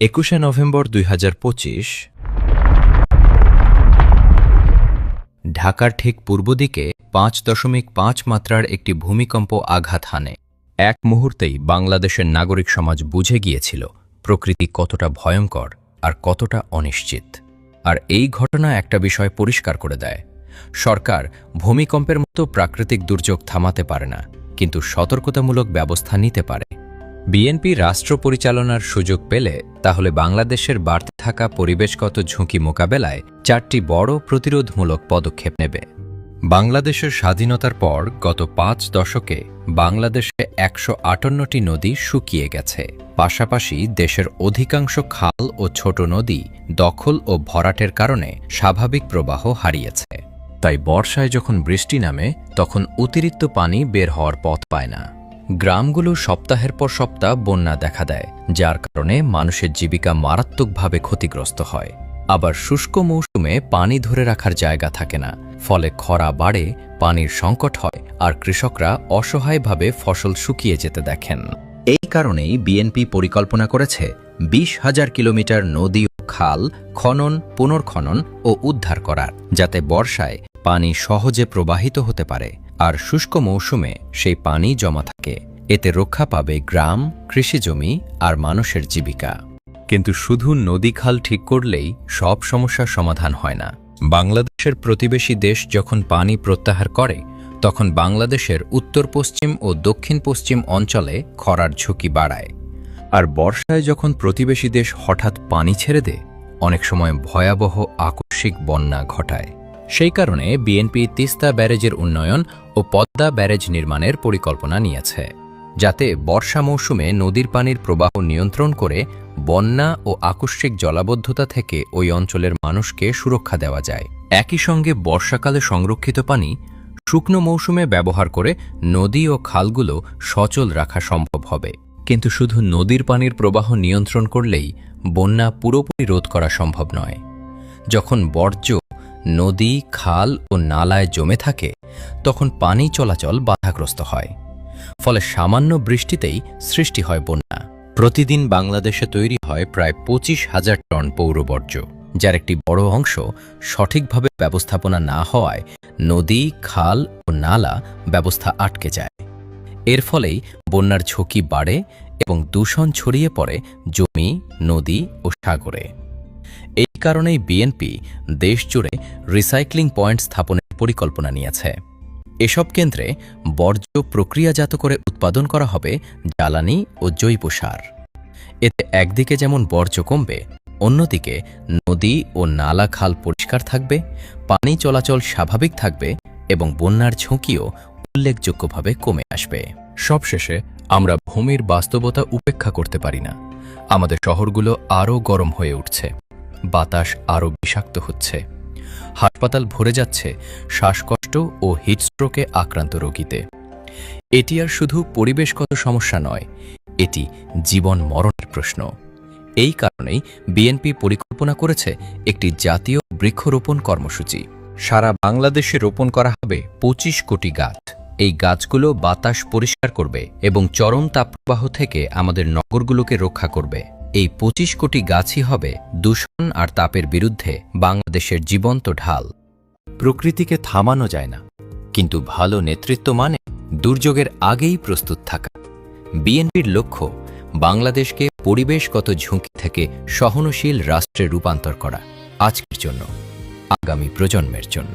একুশে নভেম্বর দুই হাজার পঁচিশ, ঢাকার ঠিক পূর্ব দিকে পাঁচ দশমিক পাঁচ মাত্রার একটি ভূমিকম্প আঘাত হানে। এক মুহূর্তেই বাংলাদেশের নাগরিক সমাজ বুঝে গিয়েছিল প্রকৃতি কতটা ভয়ঙ্কর আর কতটা অনিশ্চিত। আর এই ঘটনা একটা বিষয় পরিষ্কার করে দেয়। সরকার ভূমিকম্পের মতো প্রাকৃতিক দুর্যোগ থামাতে পারে না, কিন্তু সতর্কতামূলক ব্যবস্থা নিতে পারে। বিএনপি রাষ্ট্র পরিচালনার সুযোগ পেলে তাহলে বাংলাদেশের বাড়তে থাকা পরিবেশগত ঝুঁকি মোকাবেলায় চারটি বড় প্রতিরোধমূলক পদক্ষেপ নেবে। বাংলাদেশের স্বাধীনতার পর গত পাঁচ দশকে বাংলাদেশে একশো আটান্নটি নদী শুকিয়ে গেছে। পাশাপাশি দেশের অধিকাংশ খাল ও ছোট নদী দখল ও ভরাটের কারণে স্বাভাবিক প্রবাহ হারিয়েছে। তাই বর্ষায় যখন বৃষ্টি নামে, তখন অতিরিক্ত পানি বের হওয়ার পথ পায় না। গ্রামগুলো সপ্তাহের পর সপ্তাহ বন্যা দেখা দেয়, যার কারণে মানুষের জীবিকা মারাত্মকভাবে ক্ষতিগ্রস্ত হয়। আবার শুষ্ক মৌসুমে পানি ধরে রাখার জায়গা থাকে না, ফলে খরা বাড়ে, পানির সংকট হয়, আর কৃষকরা অসহায়ভাবে ফসল শুকিয়ে যেতে দেখেন। এই কারণেই বিএনপি পরিকল্পনা করেছে বিশ হাজার কিলোমিটার নদী ও খাল খনন, পুনর্খনন ও উদ্ধার করার, যাতে বর্ষায় পানি সহজে প্রবাহিত হতে পারে। আর শুষ্ক মৌসুমে সেই পানি জমা থাকে। এতে রক্ষা পাবে গ্রাম, কৃষিজমি আর মানুষের জীবিকা। কিন্তু শুধু নদী খাল ঠিক করলেই সব সমস্যার সমাধান হয় না। বাংলাদেশের প্রতিবেশী দেশ যখন পানি প্রত্যাহার করে, তখন বাংলাদেশের উত্তর পশ্চিম ও দক্ষিণ পশ্চিম অঞ্চলে খরার ঝুঁকি বাড়ায়। আর বর্ষায় যখন প্রতিবেশী দেশ হঠাৎ পানি ছেড়ে দেয়, অনেক সময় ভয়াবহ আকস্মিক বন্যা ঘটায়। সেই কারণে বিএনপি তিস্তা ব্যারেজের উন্নয়ন ও পদ্মা ব্যারেজ নির্মাণের পরিকল্পনা নিয়েছে, যাতে বর্ষা মৌসুমে নদীর পানির প্রবাহ নিয়ন্ত্রণ করে বন্যা ও আকস্মিক জলাবদ্ধতা থেকে ওই অঞ্চলের মানুষকে সুরক্ষা দেওয়া যায়। একই সঙ্গে বর্ষাকালে সংরক্ষিত পানি শুকনো মৌসুমে ব্যবহার করে নদী ও খালগুলো সচল রাখা সম্ভব হবে। কিন্তু শুধু নদীর পানির প্রবাহ নিয়ন্ত্রণ করলেই বন্যা পুরোপুরি রোধ করা সম্ভব নয়। যখন বর্জ্য নদী, খাল ও নালায় জমে থাকে, তখন পানি চলাচল বাধাগ্রস্ত হয়। ফলে সামান্য বৃষ্টিতেই সৃষ্টি হয় বন্যা। প্রতিদিন বাংলাদেশে তৈরি হয় প্রায় পঁচিশ হাজার টন পৌরবর্জ্য, যার একটি বড় অংশ সঠিকভাবে ব্যবস্থাপনা না হওয়ায় নদী, খাল ও নালা ব্যবস্থা আটকে যায়। এর ফলেই বন্যার ঝুঁকি বাড়ে এবং দূষণ ছড়িয়ে পড়ে জমি, নদী ও সাগরে। এই কারণেই বিএনপি দেশজুড়ে রিসাইক্লিং পয়েন্ট স্থাপনের পরিকল্পনা নিয়েছে। এসব কেন্দ্রে বর্জ্য প্রক্রিয়াজাত করে উৎপাদন করা হবে জ্বালানি ও জৈব সার। এতে একদিকে যেমন বর্জ্য কমবে, অন্যদিকে নদী ও নালা খাল পরিষ্কার থাকবে, পানি চলাচল স্বাভাবিক থাকবে এবং বন্যার ঝুঁকিও উল্লেখযোগ্যভাবে কমে আসবে। সবশেষে আমরা ভূমির বাস্তবতা উপেক্ষা করতে পারি না। আমাদের শহরগুলো আরও গরম হয়ে উঠছে। বাতাস আরও বিষাক্ত হচ্ছে। হাসপাতাল ভরে যাচ্ছে শ্বাসকষ্ট ও হিটস্ট্রোকে আক্রান্ত রোগীতে। এটি আর শুধু পরিবেশগত সমস্যা নয়, এটি জীবন মরণের প্রশ্ন। এই কারণেই বিএনপি পরিকল্পনা করেছে একটি জাতীয় বৃক্ষরোপণ কর্মসূচি। সারা বাংলাদেশে রোপণ করা হবে পঁচিশ কোটি গাছ। এই গাছগুলো বাতাস পরিষ্কার করবে এবং চরম তাপপ্রবাহ থেকে আমাদের নগরগুলোকে রক্ষা করবে। এই পঁচিশ কোটি গাছই হবে দূষণ আর তাপের বিরুদ্ধে বাংলাদেশের জীবন্ত ঢাল। প্রকৃতিকে থামানো যায় না, কিন্তু ভালো নেতৃত্ব মানে দুর্যোগের আগেই প্রস্তুত থাকা। বিএনপির লক্ষ্য, বাংলাদেশকে পরিবেশগত ঝুঁকি থেকে সহনশীল রাষ্ট্রে রূপান্তর করা আজকের জন্য, আগামী প্রজন্মের জন্য।